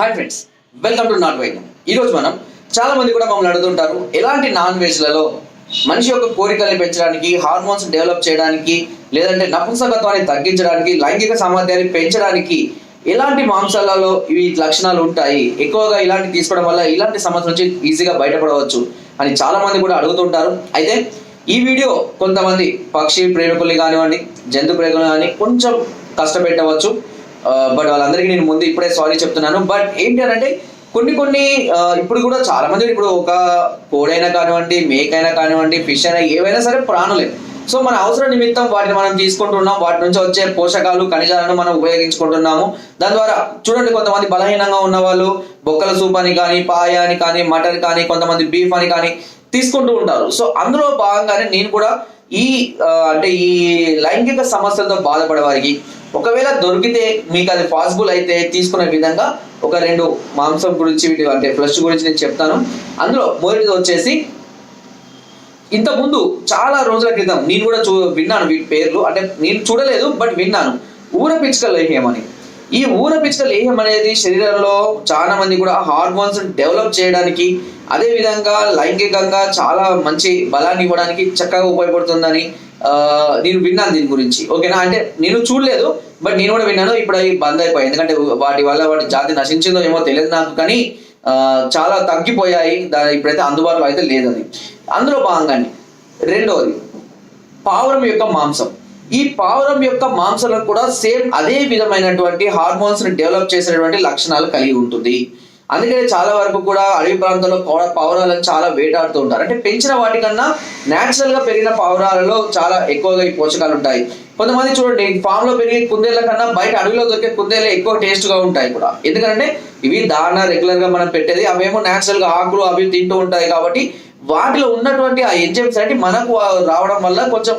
Hi friends welcome to నాట్ వైద్యం ఈరోజు మనం చాలా మంది కూడా మమ్మల్ని అడుగుతుంటారు ఎలాంటి నాన్ వెజ్లలో మనిషి యొక్క కోరికల్ని పెంచడానికి హార్మోన్స్ డెవలప్ చేయడానికి లేదంటే నపుంసకత్వాన్ని తగ్గించడానికి లైంగిక సామర్థ్యాన్ని పెంచడానికి ఎలాంటి మాంసాలలో ఇవి లక్షణాలు ఉంటాయి ఎక్కువగా ఇలాంటి తీసుకోవడం వల్ల ఇలాంటి సమస్య నుంచి ఈజీగా బయటపడవచ్చు అని చాలా మంది కూడా అడుగుతుంటారు అయితే ఈ వీడియో కొంతమంది పక్షి ప్రేమికుల్ని కానివ్వండి జంతు ప్రేమికులు కానీ కొంచెం కష్టపెట్టవచ్చు. బట్ వాళ్ళందరికీ నేను ముందు ఇప్పుడే సారీ చెప్తున్నాను. బట్ ఏంటి అని అంటే కొన్ని కొన్ని ఇప్పుడు కూడా చాలా మంది ఇప్పుడు ఒక కోడైనా కానివ్వండి మేక్ అయినా కానివ్వండి ఫిష్ అయినా ఏవైనా సరే ప్రాణులే. సో మన అవసర నిమిత్తం వాటిని మనం తీసుకుంటున్నాం. వాటి నుంచి వచ్చే పోషకాలు ఖనిజాలను మనం ఉపయోగించుకుంటున్నాము. దాని ద్వారా చూడండి కొంతమంది బలహీనంగా ఉన్న వాళ్ళు బొక్కల సూప్ అని కానీ పాయ అని కానీ మటన్ కానీ కొంతమంది బీఫ్ అని కానీ తీసుకుంటూ ఉంటారు. సో అందులో భాగంగానే నేను కూడా ఈ అంటే ఈ లైంగిక సమస్యలతో బాధపడే వారికి ఒకవేళ దొరికితే మీకు అది పాసిబుల్ అయితే తీసుకునే విధంగా ఒక రెండు మాంసం గురించి వీటి అంటే ఫ్లష్ గురించి నేను చెప్తాను. అందులో మొదటిది వచ్చేసి ఇంతకుముందు చాలా రోజుల క్రితం నేను కూడా చూ విన్నాను వీటి పేర్లు. అంటే నేను చూడలేదు బట్ విన్నాను. ఊర పిచ్చుక లేహ్యం అని. ఈ ఊర పిచ్చుక లేహ్యం అనేది శరీరంలో చాలా మంది కూడా హార్మోన్స్ డెవలప్ చేయడానికి అదే విధంగా లైంగికంగా చాలా మంచి బలాన్ని ఇవ్వడానికి చక్కగా ఉపయోగపడుతుందని నేను విన్నాను దీని గురించి. ఓకేనా? అంటే నేను చూడలేదు బట్ నేను కూడా విన్నాను ఇప్పుడు అవి బంద్ అయిపోయాయి. ఎందుకంటే వాటి వల్ల వాటి జాతి నశించిందో ఏమో తెలియదు నాకు కానీ చాలా తగ్గిపోయాయి. దాని ఇప్పుడైతే అందుబాటులో అయితే లేదు అది. అందులో భాగంగానే రెండవది పావురం యొక్క మాంసం. ఈ పావురం యొక్క మాంసంలో కూడా సేమ్ అదే విధమైనటువంటి హార్మోన్స్ని డెవలప్ చేసినటువంటి లక్షణాలు కలిగి ఉంటుంది. అందుకనే చాలా వరకు కూడా అడవి ప్రాంతంలో పౌర- పావురాలను చాలా వేటాడుతూ ఉంటారు. అంటే పెంచిన వాటికన్నా న్యాచురల్గా పెరిగిన పావురాలలో చాలా ఎక్కువగా ఈ పోషకాలు ఉంటాయి. కొంతమంది చూడండి ఫామ్లో పెరిగే కుందేళ్ళ కన్నా బయట అడవిలో దొరికే కుందేళ్ళే ఎక్కువ టేస్ట్గా ఉంటాయి కూడా. ఎందుకంటే ఇవి దానా రెగ్యులర్గా మనం పెట్టేది అవేమో న్యాచురల్గా ఆకులు అవి తింటూ ఉంటాయి కాబట్టి వాటిలో ఉన్నటువంటి ఆ ఎంజైమ్స్ అంటే మనకు రావడం వల్ల కొంచెం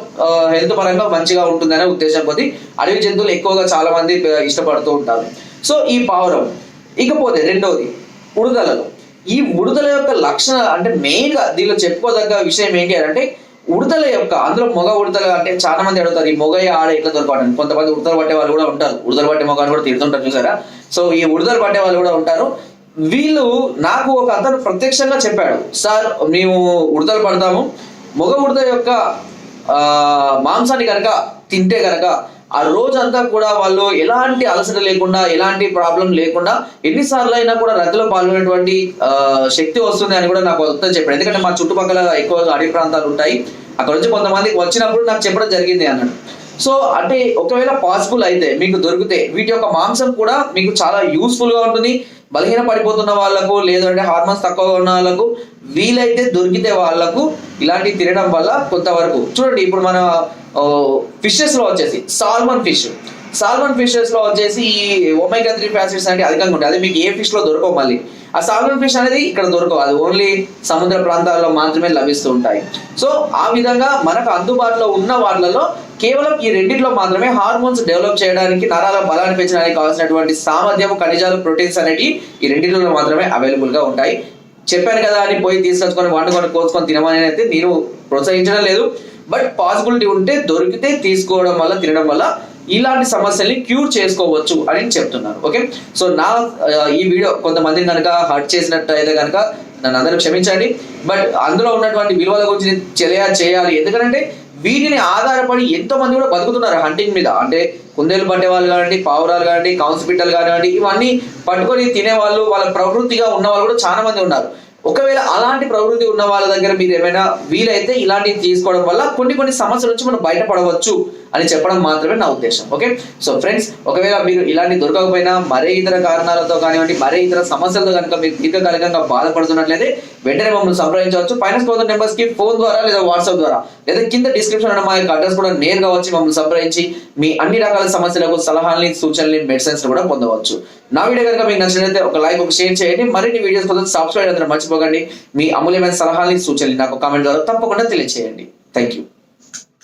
హెల్త్ పరంగా మంచిగా ఉంటుందనే ఉద్దేశం కొద్ది అడవి జంతువులు ఎక్కువగా చాలా మంది ఇష్టపడుతూ ఉంటారు. సో ఈ పావురం. ఇకపోతే రెండవది ఉడుదలలు ఈ ఉడుదల యొక్క లక్షణ అంటే మెయిన్గా దీనిలో చెప్పుకోదగ్గ విషయం ఏంటి అంటే ఉడతల యొక్క అందులో మొగ ఉడతలు అంటే చాలా మంది అడుగుతారు ఈ మొగ ఆడ ఎట్లా దొరకటం కొంతమంది ఉడతలు పట్టే వాళ్ళు కూడా ఉంటారు. ఉడతలు పట్టే మొగ అని కూడా తిడుతుంటారు చూసారా? సో ఈ ఉడతలు పట్టే వాళ్ళు కూడా ఉంటారు. వీళ్ళు నాకు ఒక అతను ప్రత్యక్షంగా చెప్పాడు సార్ మేము ఉడతలు పడతాము. మొగ ఉడత యొక్క ఆ, మాంసాన్ని కనుక తింటే కనుక ఆ రోజంతా కూడా వాళ్ళు ఎలాంటి అలసట లేకుండా ఎలాంటి ప్రాబ్లం లేకుండా ఎన్నిసార్లు అయినా కూడా రద్దలో పాల్గొనేటువంటి శక్తి వస్తుంది అని కూడా నాకు అతను చెప్పాడు. ఎందుకంటే మా చుట్టుపక్కల ఎక్కువగా అడవి ప్రాంతాలు ఉంటాయి. అక్కడ నుంచి కొంతమంది వచ్చినప్పుడు నాకు చెప్పడం జరిగింది అన్నాడు. సో అంటే ఒకవేళ పాసిబుల్ అయితే మీకు దొరికితే వీటి యొక్క మాంసం కూడా మీకు చాలా యూస్ఫుల్గా ఉంటుంది. బలహీన పడిపోతున్న వాళ్ళకు లేదంటే హార్మోన్స్ తక్కువగా ఉన్న వాళ్ళకు వీలైతే దొరికితే వాళ్ళకు ఇలాంటివి తినడం వల్ల కొంతవరకు చూడండి ఇప్పుడు మన ఫిషెస్లో వచ్చేసి సాల్మన్ ఫిష్ సాల్మన్ ఫిషెస్లో వచ్చేసి ఈ ఒమేగా త్రీ ఫ్యాసిడ్స్ అంటే అధికంగా ఉంటాయి. అదే మీకు ఏ ఫిష్లో దొరకవు మళ్ళీ. ఆ సాల్మన్ ఫిష్ అనేది ఇక్కడ దొరకవు. అది ఓన్లీ సముద్ర ప్రాంతాల్లో మాత్రమే లభిస్తూ ఉంటాయి సో ఆ విధంగా మనకు అందుబాటులో ఉన్న వాళ్ళలో కేవలం ఈ రెండిట్లో మాత్రమే హార్మోన్స్ డెవలప్ చేయడానికి నరాల బలాన్ని పెంచడానికి కావాల్సినటువంటి సామర్థ్యం ఖనిజాలు ప్రోటీన్స్ అనేవి ఈ రెండిట్లో మాత్రమే అవైలబుల్గా ఉంటాయి. చెప్పాను కదా అని పోయి తీసుకొచ్చుకొని వండుకొని కోసుకొని తినమని అయితే నేను ప్రోత్సహించడం లేదు. బట్ పాసిబిలిటీ ఉంటే దొరికితే తీసుకోవడం వల్ల తినడం వల్ల ఇలాంటి సమస్యల్ని క్యూర్ చేసుకోవచ్చు అని చెప్తున్నాను ఓకే సో నా ఈ వీడియో కొంతమందిని కనుక హర్ట్ చేసినట్టు అయితే కనుక నన్ను అందరూ క్షమించండి. బట్ అందులో ఉన్నటువంటి విలువల గురించి నేను తెలియ చేయాలి ఎందుకంటే వీటిని ఆధారపడి ఎంతో మంది కూడా బతుకుతున్నారు హంటింగ్ మీద. అంటే కుందేలు పట్టే వాళ్ళు కానివ్వండి పావురాలు కానివ్వండి కౌన్స్ కానివ్వండి ఇవన్నీ పట్టుకొని తినే వాళ్ళు వాళ్ళ ప్రవృత్తిగా ఉన్న వాళ్ళు కూడా చాలా మంది ఉన్నారు. ఒకవేళ అలాంటి ప్రవృత్తి ఉన్న వాళ్ళ దగ్గర మీరు ఏమైనా వీలైతే ఇలాంటివి తీసుకోవడం వల్ల కొన్ని కొన్ని సమస్యల నుంచి మనం బయటపడవచ్చు అని చెప్పడం మాత్రమే నా ఉద్దేశం. ఓకే? సో ఫ్రెండ్స్ ఒకవేళ మీరు ఇలాంటి దొరకకపోయినా మరే ఇతర కారణాలతో కానివ్వండి మరే ఇతర సమస్యలతో కనుక మీరు దీర్ఘకాలికంగా బాధపడుతున్నట్లయితే వెంటనే మమ్మల్ని సంప్రదించవచ్చు. ఫైనాన్స్ కోత నెంబర్స్కి ఫోన్ ద్వారా లేదా వాట్సాప్ ద్వారా లేదా కింద డిస్క్రిప్షన్ ఉన్న మా యొక్క అడ్రస్ కూడా నేరుగా వచ్చి మమ్మల్ని సంప్రదించి మీ అన్ని రకాల సమస్యలకు సలహాలని సూచనలు మెడిసిన్స్ కూడా పొందవచ్చు. నా వీడియో కనుక మీకు నచ్చినట్లయితే ఒక లైక్ ఒక షేర్ చేయండి. మరిన్ని వీడియోస్ కోసం సబ్స్క్రైబ్ అందరూ మర్చిపోకండి మీ అమూల్యమైన సలహాలని సూచనలు నాకు కామెంట్ ద్వారా తప్పకుండా తెలియజేయండి థ్యాంక్ యూ